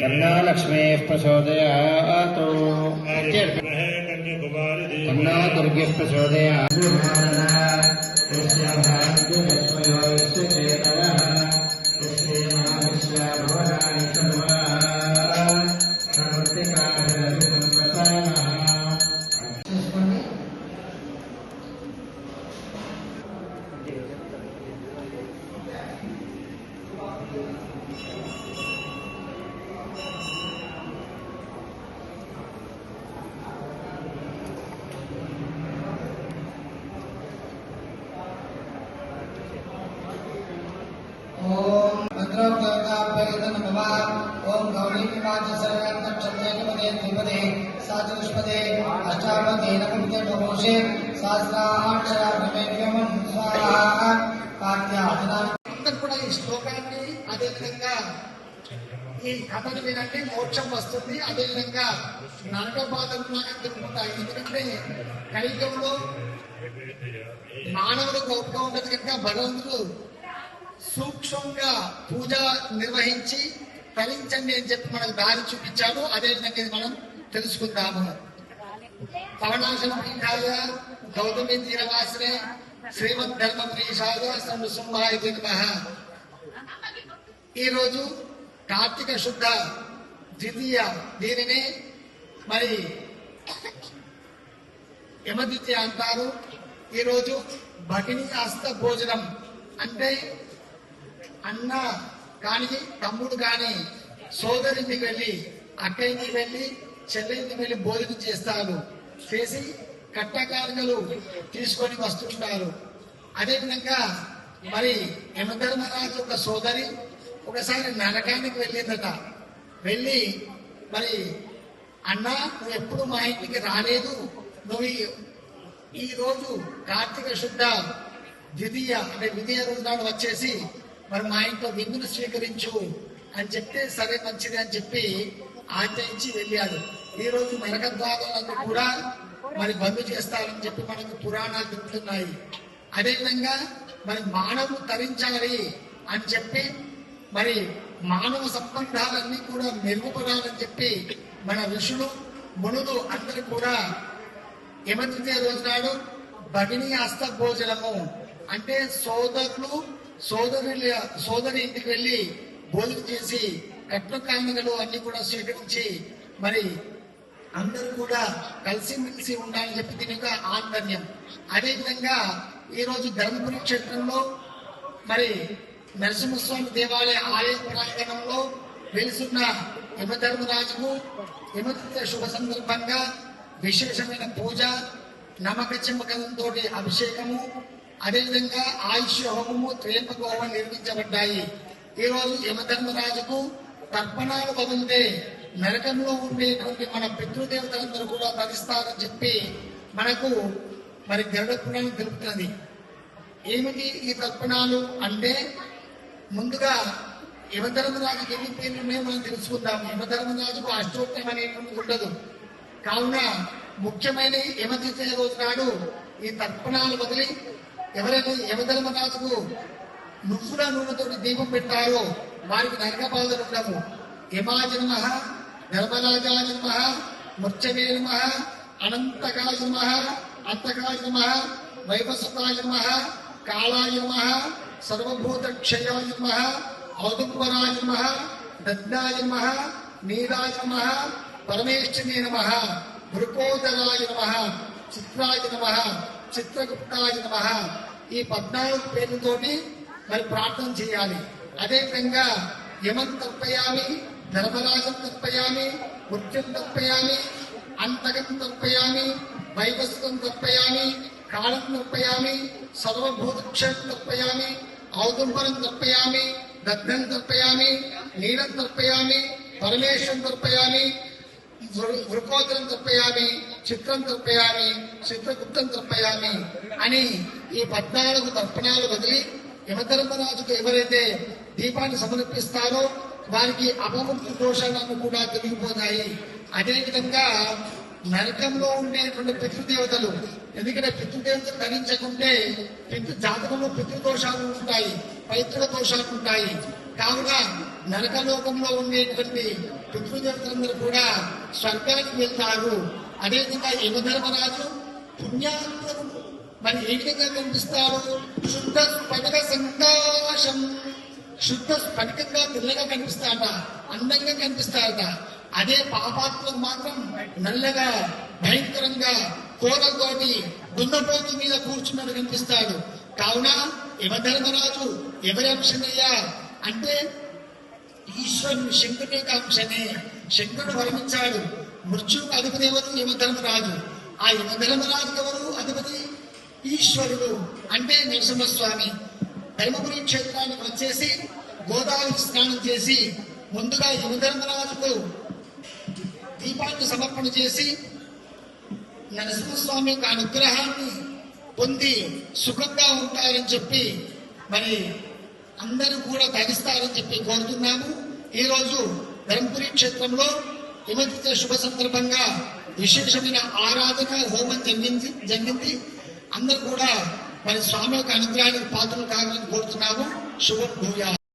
कर्णालक्ष्मीः प्रचोदयातु। कन्या दुर्गः प्रचोदया భద్రోక్తాభ్యర్థ నమః ఓం గౌరీకాంత సర్వాంత క్షత్రేకపదే ద్విపదే సాచతుష్పదే అష్టాపదే నమస్తే బహుషే సహస్రాక్షరాభ్యమం స్వాహా కార్యాచరణ అందరూ కూడా ఈ శ్లోకాన్ని అదే విధంగా ఈ కథను వినండి మోక్షం వస్తుంది అదే విధంగా నరక బాధలు లాగా తిరుగుతాయి ఎందుకంటే కలియుగంలో మానవుడు గొప్పగా ఉండదు కనుక భగవంతుడు సూక్ష్మంగా పూజ నిర్వహించి ఫలించండి అని చెప్పి మనకు దారి చూపించాడు. అదే విధంగా ఇది మనం తెలుసుకుందాము. పవనాశన పీఠాయ గౌతమి తీరవాసనే శ్రీమద్ ధర్మపురీషాయ నృసింహాయ నమః. ఈరోజు కార్తీక శుద్ధ ద్వితీయ దీనిని మరి యమద్వితీయ అంటారు. ఈరోజు భగిని హస్త భోజనం అంటే అన్న కానీ తమ్ముడు కాని సోదరికి వెళ్ళి అక్క ఇంటికి వెళ్ళి చెల్లి వెళ్ళి భోజనం చేస్తారు. చేసి కట్టకారికలు తీసుకొని వస్తుంటారు. అదేవిధంగా మరి యమధర్మరాజు ఒక సోదరి ఒకసారి నరకానికి వెళ్ళిందట. వెళ్ళి మరి అన్న నువ్వు ఎప్పుడు మా ఇంటికి రాలేదు. నువ్వు ఈ- రోజు కార్తీక శుద్ధ ద్వితీయ అంటే ద్వితీయ రోజు నాడు వచ్చేసి మరి మా ఇంట్లో విందును స్వీకరించు అని చెప్తే సరే మంచిది అని చెప్పి ఆచరించి వెళ్ళాడు. ఈ రోజు నరక కూడా మరి బంద్ చేస్తారని చెప్పి మనకు పురాణాలు చెప్తున్నాయి. అదేవిధంగా మరి మానవులు తరించాలి అని చెప్పి మరి మానవ సంబంధాలన్నీ కూడా మెరుగుపడాలని చెప్పి మన ఋషులు మునులు అందరూ కూడా యమద్వితీయ రోజు నాడు భగిని హస్త భోజనము అంటే సోదరులు సోదరుల సోదరి ఇంటికి వెళ్ళి భోజనం చేసి కట్న కానుకలు అన్ని కూడా స్వీకరించి మరి అందరూ కూడా కలిసిమెలిసి ఉండాలని చెప్పి దీని యొక్క ఆంతర్యం అదేవిధంగా ఈరోజు ధర్మపురి క్షేత్రంలో మరి నరసింహస్వామి దేవాలయ ఆలయ ప్రాంగణంలో వెలుసున్న యమధర్మరాజుకు యమతిథి శుభ సందర్భంగా విశేషమైన పూజ నమక చెమ్మకంతో అభిషేకము అదేవిధంగా ఆయుష్ హోమము త్రేంపక నిర్మించబడ్డాయి. ఈ రోజు యమధర్మరాజుకు తర్పణాలు వదిలితే నరకంలో ఉండేటువంటి మన పితృదేవతలందరూ కూడా భరిస్తారని చెప్పి మనకు మరి గరుడ పురాణం తెలుపుతున్నది ఏమిటి ఈ తర్పణాలు అంటే ముందుగా యమధర్మరాజుకి ఎన్ని పేర్లు ఉన్నాయో మనం తెలుసుకుందాం. యమధర్మరాజుకు అష్టోత్తరం అనేటువంటి ఉండదు. కావున ముఖ్యమైన యమతిథి రోజు నాడు ఈ తర్పణాలు వదిలి ఎవరైనా యమధర్మరాజుకు నువ్వుల నూనెతో దీపం పెట్టారో వారికి నరక బాధలు ఉండవు యమాజ నమ ధర్మరాజాయ నమ మృత్యవే నమ అనంతకాయ నమ అంతకాయ నమ వైవస్వతాయ నమ కాళాయ నమ సర్వభూత క్షయాయ ఔదుంబరాయ నమ నమ నీరాయ నమ నమ భృకోదరాయ నమ చిత్రాయ నమ చిత్రగుప్తాయ నమ ఈ పద్నాలుగు పేర్లతోటి మరి ప్రార్థన చేయాలి అదే విధంగా యమం తర్పయామి ధర్మరాజం తర్పయామి మృత్యుం తర్పయామి అంతకం తర్పయామి వైవస్వం తర్పయామి కాళం తర్పయామి సర్వభూతక్షం తర్పయామి ఔదుంబరం తర్పయామి దగ్ధం తర్పయామి నీలం తర్పయామి పరమేశం తర్పయామి వృ- వృకోదరం తర్పయామి చిత్రం తృప్పయామి చిత్రగుప్తం తృప్పయామి అని ఈ పద్నాలుగు తర్పణాలు వదిలి యమధర్మరాజుకు ఎవరైతే దీపాన్ని సమర్పిస్తారో వారికి అపముక్తి దోషాలను కూడా తొలగిపోతాయి. అదేవిధంగా నరకంలో ఉండేటువంటి పితృదేవతలు ఎందుకంటే పితృదేవతలు ధరించకుంటే పితృ జాతకంలో పితృదోషాలు ఉంటాయి పైతృ దోషాలు ఉంటాయి. కావున నరకలోకంలో ఉండేటువంటి పితృదేవతలందరూ కూడా స్వర్గానికి వెళ్తారు. అదేవిధంగా యమధర్మరాజు పుణ్యాత్మకు మరి ఏ విధంగా కనిపిస్తారు శుద్ధ స్ఫటిక సంకాశం. శుద్ధ స్ఫటికంగా తెల్లగా కనిపిస్తారట అందంగా కనిపిస్తారట. అదే పాపాత్మకు మాత్రం నల్లగా భయంకరంగా కోరగోటి దున్నపోతు మీద కూర్చున్నట్టు కనిపిస్తాడు. కావున యమధర్మరాజు ఎవరి అంశనయ్యా అంటే ఈశ్వరుని శంకుని యొక్క అంశనే శంకుడు వర్ణించాడు. మృత్యుకు అధిపతి ఎవరు? యమధర్మరాజు ఆ యమధర్మరాజు ఎవరు? అధిపతి ఈశ్వరుడు. అంటే నరసింహస్వామి. ధర్మపురి క్షేత్రానికి వచ్చేసి గోదావరి స్నానం చేసి ముందుగా యమధర్మరాజుకు దీపాన్ని సమర్పణ చేసి నరసింహస్వామి యొక్క అనుగ్రహాన్ని పొంది సుఖంగా ఉంటారని చెప్పి మరి అందరూ కూడా తగిస్తారని చెప్పి కోరుతున్నాము. ఈరోజు ధర్మపురి క్షేత్రంలో హిమజిత శుభ సందర్భంగా విశేషమైన ఆరాధన హోమం జరిగింది జరిగింది. అందరూ కూడా మరి స్వామి యొక్క అనుగ్రహానికి పాత్రలు కావాలని కోరుతున్నాము. శుభం భూయా